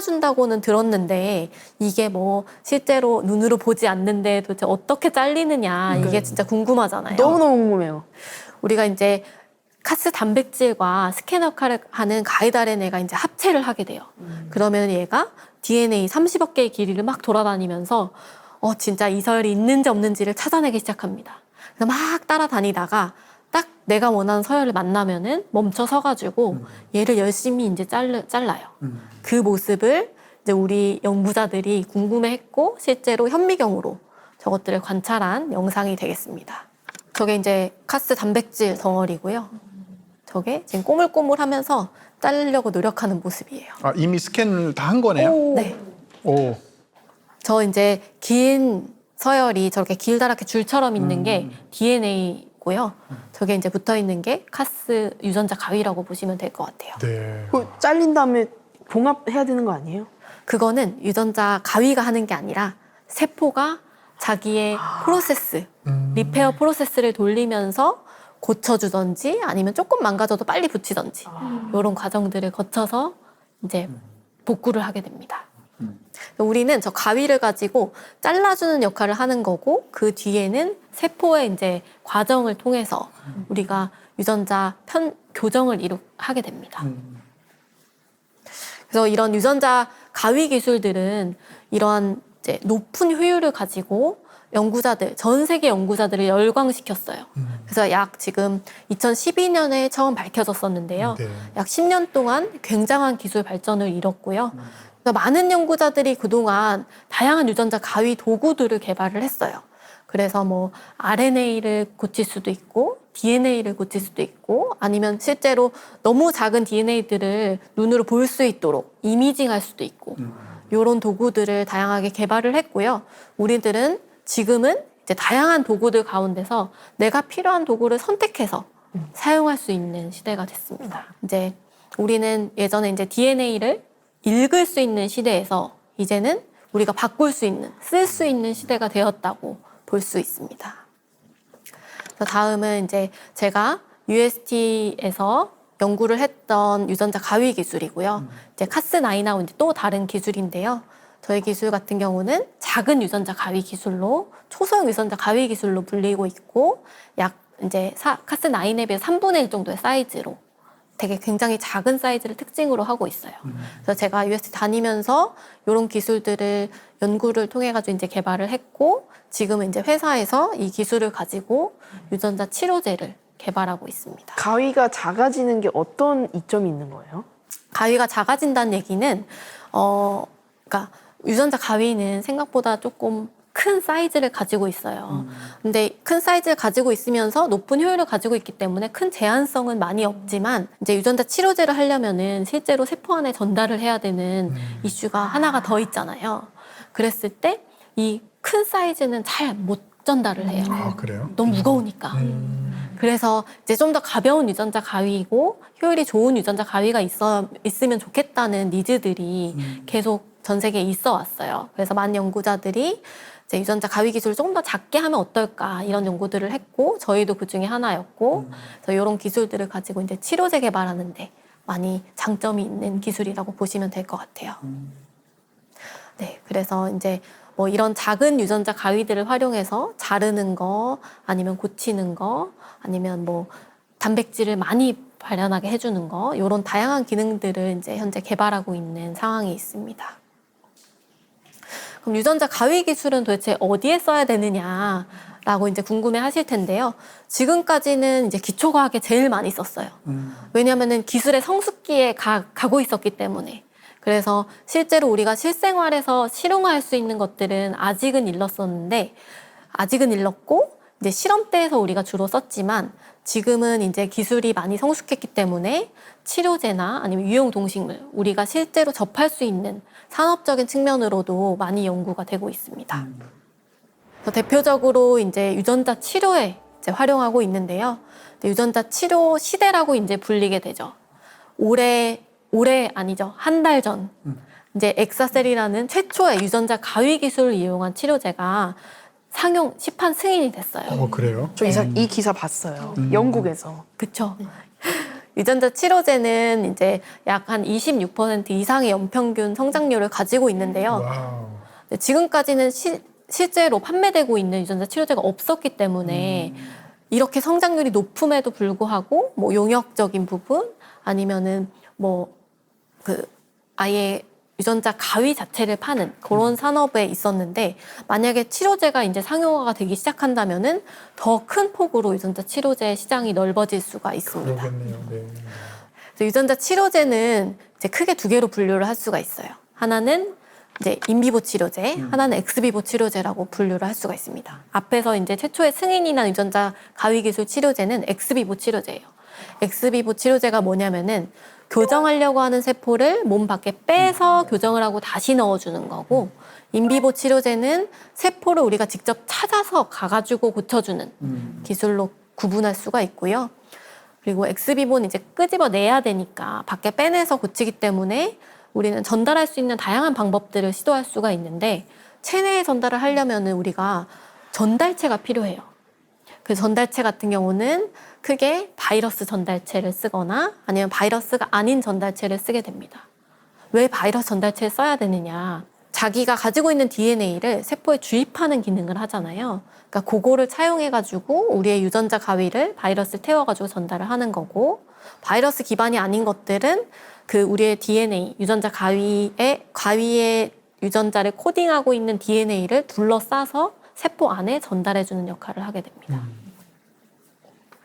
잘라준다고는 들었는데 이게 뭐 실제로 눈으로 보지 않는데 도대체 어떻게 잘리느냐 이게 진짜 궁금하잖아요. 너무너무 궁금해요. 우리가 이제 카스 단백질과 스캔 역할을 하는 가이드 RNA가 이제 합체를 하게 돼요. 그러면 얘가 DNA 30억 개의 길이를 막 돌아다니면서 어 진짜 이 서열이 있는지 없는지를 찾아내기 시작합니다. 그래서 막 따라다니다가 딱 내가 원하는 서열을 만나면은 멈춰 서가지고 얘를 열심히 이제 잘르, 잘라요. 그 모습을 이제 우리 연구자들이 궁금해했고 실제로 현미경으로 저것들을 관찰한 영상이 되겠습니다. 저게 이제 카스 단백질 덩어리고요. 저게 지금 꼬물꼬물하면서 자르려고 노력하는 모습이에요. 아, 이미 스캔을 다 한 거네요. 네. 오. 저 이제 긴 서열이 저렇게 길다랗게 줄처럼 있는 게 DNA 고요. 저게 이제 붙어 있는 게 카스 유전자 가위라고 보시면 될 것 같아요. 네. 그 잘린 다음에 봉합해야 되는 거 아니에요? 그거는 유전자 가위가 하는 게 아니라 세포가 자기의 프로세스, 음. 리페어 프로세스를 돌리면서 고쳐주던지 아니면 조금 망가져도 빨리 붙이던지 이런 과정들을 거쳐서 이제 복구를 하게 됩니다. 우리는 저 가위를 가지고 잘라주는 역할을 하는 거고 그 뒤에는 세포의 이제 과정을 통해서 우리가 유전자 편 교정을 이루 하게 됩니다. 그래서 이런 유전자 가위 기술들은 이러한 이제 높은 효율을 가지고 연구자들, 전 세계 연구자들을 열광시켰어요. 그래서 약 지금 2012년에 처음 밝혀졌었는데요. 네. 약 10년 동안 굉장한 기술 발전을 이뤘고요. 그래서 많은 연구자들이 그동안 다양한 유전자 가위 도구들을 개발을 했어요. 그래서 뭐 RNA를 고칠 수도 있고 DNA를 고칠 수도 있고 아니면 실제로 너무 작은 DNA들을 눈으로 볼 수 있도록 이미징할 수도 있고 이런 도구들을 다양하게 개발을 했고요. 우리들은 지금은 이제 다양한 도구들 가운데서 내가 필요한 도구를 선택해서 사용할 수 있는 시대가 됐습니다. 이제 우리는 예전에 이제 DNA를 읽을 수 있는 시대에서 이제는 우리가 바꿀 수 있는, 쓸 수 있는 시대가 되었다고 볼 수 있습니다. 다음은 이제 제가 UST에서 연구를 했던 유전자 가위 기술이고요. 이제 카스9하고 이제 또 다른 기술인데요. 저희 기술 같은 경우는 작은 유전자 가위 기술로 초소형 유전자 가위 기술로 불리고 있고 약 이제 사, 카스9에 비해 3분의 1 정도의 사이즈로 되게 굉장히 작은 사이즈를 특징으로 하고 있어요. 그래서 제가 UST 다니면서 이런 기술들을 연구를 통해 가지고 이제 개발을 했고 지금은 이제 회사에서 이 기술을 가지고 유전자 치료제를 개발하고 있습니다. 가위가 작아지는 게 어떤 이점이 있는 거예요? 가위가 작아진다는 얘기는 어 그러니까 유전자 가위는 생각보다 조금 큰 사이즈를 가지고 있어요. 근데 큰 사이즈를 가지고 있으면서 높은 효율을 가지고 있기 때문에 큰 제한성은 많이 없지만 이제 유전자 치료제를 하려면은 실제로 세포 안에 전달을 해야 되는 이슈가 하나가 더 있잖아요. 그랬을 때 이 큰 사이즈는 잘 못 전달을 해요. 아, 그래요? 너무 무거우니까. 음. 그래서 이제 좀 더 가벼운 유전자 가위이고 효율이 좋은 유전자 가위가 있어 있으면 좋겠다는 니즈들이 계속 전 세계에 있어 왔어요. 그래서 많은 연구자들이 유전자 가위 기술을 조금 더 작게 하면 어떨까 이런 연구들을 했고 저희도 그 중에 하나였고 그래서 이런 기술들을 가지고 이제 치료제 개발하는데 많이 장점이 있는 기술이라고 보시면 될 것 같아요. 네, 그래서 이제 뭐 이런 작은 유전자 가위들을 활용해서 자르는 거 아니면 고치는 거 아니면 뭐 단백질을 많이 발현하게 해주는 거 이런 다양한 기능들을 이제 현재 개발하고 있는 상황이 있습니다. 그럼 유전자 가위 기술은 도대체 어디에 써야 되느냐 라고 이제 궁금해 하실 텐데요. 지금까지는 이제 기초과학에 제일 많이 썼어요. 왜냐하면은 기술의 성숙기에 가, 가고 있었기 때문에. 그래서 실제로 우리가 실생활에서 실용화할 수 있는 것들은 아직은 일렀었는데 아직은 일렀고 이제 실험대에서 우리가 주로 썼지만 지금은 이제 기술이 많이 성숙했기 때문에 치료제나 아니면 유용 동식물 우리가 실제로 접할 수 있는 산업적인 측면으로도 많이 연구가 되고 있습니다. 그래서 대표적으로 이제 유전자 치료에 이제 활용하고 있는데요. 유전자 치료 시대라고 이제 불리게 되죠. 올해 올해 아니죠 한 달 전 이제 엑사셀이라는 최초의 유전자 가위 기술을 이용한 치료제가 상용 시판 승인이 됐어요. 어, 그래요? 저 이, 이 기사 봤어요. 음. 영국에서. 그쵸. 유전자 치료제는 이제 약 한 26% 이상의 연평균 성장률을 가지고 있는데요. 와우. 네, 지금까지는 시- 실제로 판매되고 있는 유전자 치료제가 없었기 때문에 이렇게 성장률이 높음에도 불구하고 뭐 용역적인 부분 아니면은 뭐 그 아예 유전자 가위 자체를 파는 그런 산업에 있었는데 만약에 치료제가 이제 상용화가 되기 시작한다면은 더 큰 폭으로 유전자 치료제 시장이 넓어질 수가 있습니다. 그러겠네요. 네. 그래서 유전자 치료제는 이제 크게 두 개로 분류를 할 수가 있어요. 하나는 이제 인비보 치료제, 하나는 엑스비보 치료제라고 분류를 할 수가 있습니다. 앞에서 이제 최초의 승인이 난 유전자 가위 기술 치료제는 엑스비보 치료제예요. 엑스비보 치료제가 뭐냐면은 교정하려고 하는 세포를 몸 밖에 빼서 교정을 하고 다시 넣어주는 거고 인비보 치료제는 세포를 우리가 직접 찾아서 가가지고 고쳐주는 음. 기술로 구분할 수가 있고요. 그리고 엑스비보는 이제 끄집어내야 되니까 밖에 빼내서 고치기 때문에 우리는 전달할 수 있는 다양한 방법들을 시도할 수가 있는데 체내에 전달을 하려면은 우리가 전달체가 필요해요. 그 전달체 같은 경우는 크게 바이러스 전달체를 쓰거나 아니면 바이러스가 아닌 전달체를 쓰게 됩니다. 왜 바이러스 전달체를 써야 되느냐? 자기가 가지고 있는 DNA를 세포에 주입하는 기능을 하잖아요. 그러니까 그거를 차용해가지고 우리의 유전자 가위를 바이러스를 태워가지고 전달을 하는 거고, 바이러스 기반이 아닌 것들은 그 우리의 DNA, 유전자 가위에, 가위의 유전자를 코딩하고 있는 DNA를 둘러싸서 세포 안에 전달해주는 역할을 하게 됩니다.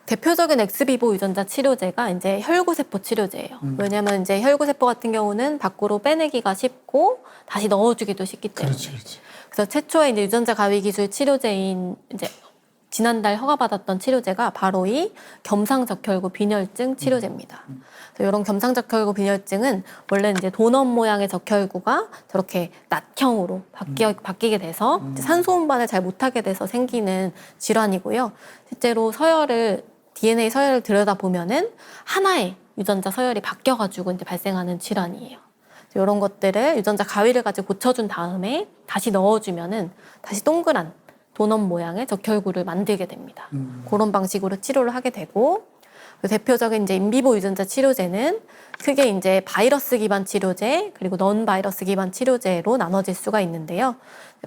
대표적인 엑스비보 유전자 치료제가 이제 혈구세포 치료제예요. 왜냐하면 이제 혈구세포 같은 경우는 밖으로 빼내기가 쉽고 다시 넣어주기도 쉽기 때문에. 그렇지, 그렇지. 그래서 최초의 이제 유전자 가위 기술 치료제인 이제 지난달 허가받았던 치료제가 바로 이 겸상적혈구 빈혈증 치료제입니다. 그래서 이런 겸상적혈구 빈혈증은 원래 이제 도넛 모양의 적혈구가 저렇게 낫형으로 바뀌어, 바뀌게 돼서 산소 운반을 잘 못하게 돼서 생기는 질환이고요. 실제로 서열을 DNA 서열을 들여다 보면은 하나의 유전자 서열이 바뀌어가지고 이제 발생하는 질환이에요. 이런 것들을 유전자 가위를 가지고 고쳐준 다음에 다시 넣어주면은 다시 동그란 도넛 모양의 적혈구를 만들게 됩니다. 그런 방식으로 치료를 하게 되고 그 대표적인 이제 인비보 유전자 치료제는 크게 이제 바이러스 기반 치료제 그리고 넌 바이러스 기반 치료제로 나눠질 수가 있는데요.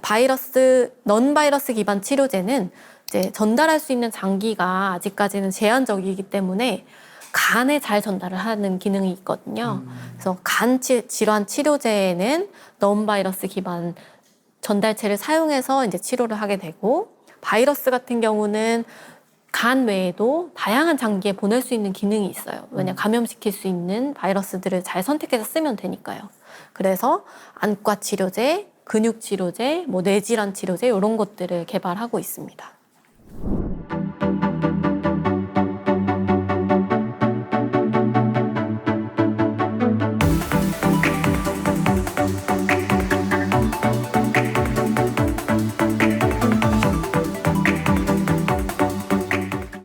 바이러스 넌 바이러스 기반 치료제는 이제 전달할 수 있는 장기가 아직까지는 제한적이기 때문에 간에 잘 전달을 하는 기능이 있거든요. 그래서 간 치- 질환 치료제에는 넌 바이러스 기반 전달체를 사용해서 이제 치료를 하게 되고 바이러스 같은 경우는 간 외에도 다양한 장기에 보낼 수 있는 기능이 있어요. 왜냐 감염시킬 수 있는 바이러스들을 잘 선택해서 쓰면 되니까요. 그래서 안과 치료제, 근육 치료제, 뭐 뇌질환 치료제 이런 것들을 개발하고 있습니다.